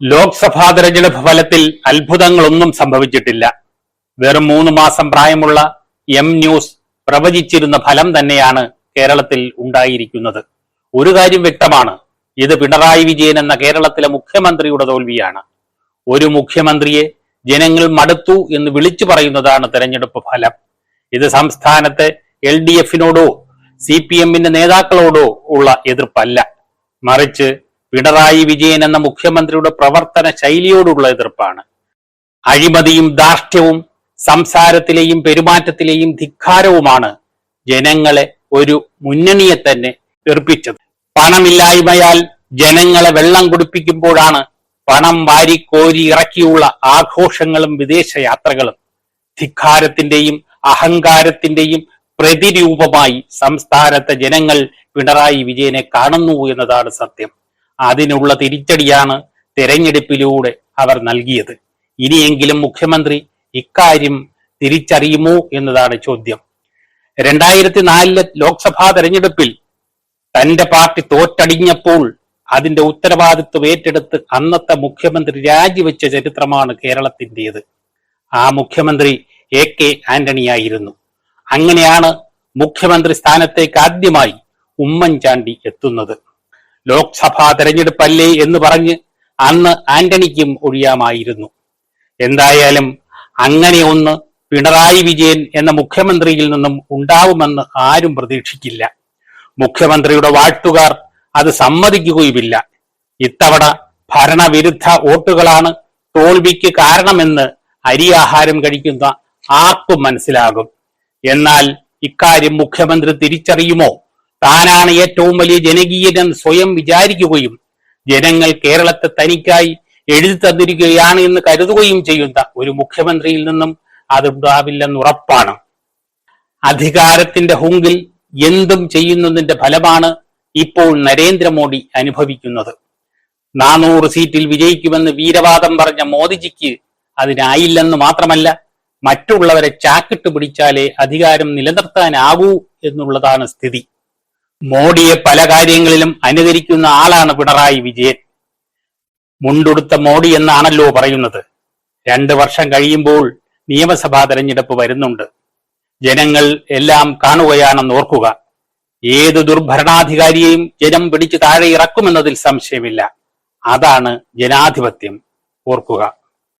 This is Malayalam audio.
ലോക്സഭാ തെരഞ്ഞെടുപ്പ് ഫലത്തിൽ അത്ഭുതങ്ങളൊന്നും സംഭവിച്ചിട്ടില്ല. വെറും മൂന്ന് മാസം പ്രായമുള്ള എം ന്യൂസ് പ്രവചിച്ചിരുന്ന ഫലം തന്നെയാണ് കേരളത്തിൽ ഉണ്ടായിരിക്കുന്നത്. ഒരു കാര്യം വ്യക്തമാണ് ഇത് പിണറായി വിജയൻ എന്ന കേരളത്തിലെ മുഖ്യമന്ത്രിയുടെ തോൽവിയാണ്. ഒരു മുഖ്യമന്ത്രിയെ ജനങ്ങൾ മടുത്തു എന്ന് വിളിച്ചു പറയുന്നതാണ് തെരഞ്ഞെടുപ്പ് ഫലം. ഇത് സംസ്ഥാനത്തെ എൽ ഡി എഫിനോടോ സി പി എമ്മിന്റെ നേതാക്കളോടോ ഉള്ള എതിർപ്പല്ല. മറിച്ച് പിണറായി വിജയൻ എന്ന മുഖ്യമന്ത്രിയുടെ പ്രവർത്തന ശൈലിയോടുള്ള എതിർപ്പാണ്. അഴിമതിയും ധാർഷ്ട്യവും സംസാരത്തിലെയും പെരുമാറ്റത്തിലെയും ധിക്കാരവുമാണ് ജനങ്ങളെ ഒരു മുന്നണിയെ തന്നെ തെറിപ്പിച്ചത് പണമില്ലായ്മയാൽ ജനങ്ങളെ വെള്ളം കുടിപ്പിക്കുമ്പോഴാണ് പണം വാരിക്കോരി ഇറക്കിയുള്ള ആഘോഷങ്ങളും വിദേശ യാത്രകളും ധിക്കാരത്തിന്റെയും അഹങ്കാരത്തിന്റെയും പ്രതിരൂപമായി സംസ്ഥാനത്തെ ജനങ്ങൾ പിണറായി വിജയനെ കാണുന്നു എന്നതാണ് സത്യം. അതിനുള്ള തിരിച്ചടിയാണ് തെരഞ്ഞെടുപ്പിലൂടെ അവർ നൽകിയത്. ഇനിയെങ്കിലും മുഖ്യമന്ത്രി ഇക്കാര്യം തിരിച്ചറിയുമോ എന്നതാണ് ചോദ്യം. രണ്ടായിരത്തി നാലിലെ ലോക്സഭാ തെരഞ്ഞെടുപ്പിൽ തന്റെ പാർട്ടി തോറ്റടിഞ്ഞപ്പോൾ അതിന്റെ ഉത്തരവാദിത്വം ഏറ്റെടുത്ത് അന്നത്തെ മുഖ്യമന്ത്രി രാജിവെച്ച ചരിത്രമാണ് കേരളത്തിന്റെത്. ആ മുഖ്യമന്ത്രി എ കെ ആന്റണിയായിരുന്നു അങ്ങനെയാണ് മുഖ്യമന്ത്രി സ്ഥാനത്തേക്ക് ആദ്യമായി ഉമ്മൻചാണ്ടി എത്തുന്നത്. ലോക്സഭാ തെരഞ്ഞെടുപ്പല്ലേ എന്ന് പറഞ്ഞ് അന്ന് ആന്റണിക്കും ഒഴിയാമായിരുന്നു. എന്തായാലും അങ്ങനെ ഒന്ന് പിണറായി വിജയൻ എന്ന മുഖ്യമന്ത്രിയിൽ നിന്നും ഉണ്ടാവുമെന്ന് ആരും പ്രതീക്ഷിക്കില്ല. മുഖ്യമന്ത്രിയുടെ വാഴ്ത്തുകാർ അത് സമ്മതിക്കുകയുമില്ല. ഇത്തവണ ഭരണവിരുദ്ധ വോട്ടുകളാണ് തോൽവിക്ക് കാരണമെന്ന് അരിയാഹാരം കഴിക്കുന്ന ആർക്കും മനസ്സിലാകും. എന്നാൽ ഇക്കാര്യം മുഖ്യമന്ത്രി തിരിച്ചറിയുമോ? താനാണ് ഏറ്റവും വലിയ ജനകീയനെന്ന് സ്വയം വിചാരിക്കുകയും ജനങ്ങൾ കേരളത്തെ തനിക്കായി എഴുതി തന്നിരിക്കുകയാണ് എന്ന് കരുതുകയും ചെയ്യുന്ന ഒരു മുഖ്യമന്ത്രിയിൽ നിന്നും അതുണ്ടാവില്ലെന്ന് ഉറപ്പാണ്. അധികാരത്തിന്റെ ഹുങ്കിൽ എന്തും ചെയ്യുന്നതിന്റെ ഫലമാണ് ഇപ്പോൾ നരേന്ദ്രമോദി അനുഭവിക്കുന്നത്. നാനൂറ് സീറ്റിൽ വിജയിക്കുമെന്ന് വീരവാദം പറഞ്ഞ മോദിജിക്ക് അതിനായില്ലെന്ന് മാത്രമല്ല മറ്റുള്ളവരെ ചാക്കിട്ട് പിടിച്ചാലേ അധികാരം നിലനിർത്താനാകൂ എന്നുള്ളതാണ് സ്ഥിതി. മോഡിയെ പല കാര്യങ്ങളിലും അനുകരിക്കുന്ന ആളാണ് പിണറായി വിജയൻ. മുണ്ടുടുത്ത മോഡി എന്നാണല്ലോ പറയുന്നത്. രണ്ട് വർഷം കഴിയുമ്പോൾ നിയമസഭാ തെരഞ്ഞെടുപ്പ് വരുന്നുണ്ട്. ജനങ്ങൾ എല്ലാം കാണുകയാണെന്ന് ഓർക്കുക. ഏത് ദുർഭരണാധികാരിയെയും ജനം പിടിച്ചു താഴെ ഇറക്കുമെന്നതിൽ സംശയമില്ല. അതാണ് ജനാധിപത്യം. ഓർക്കുക.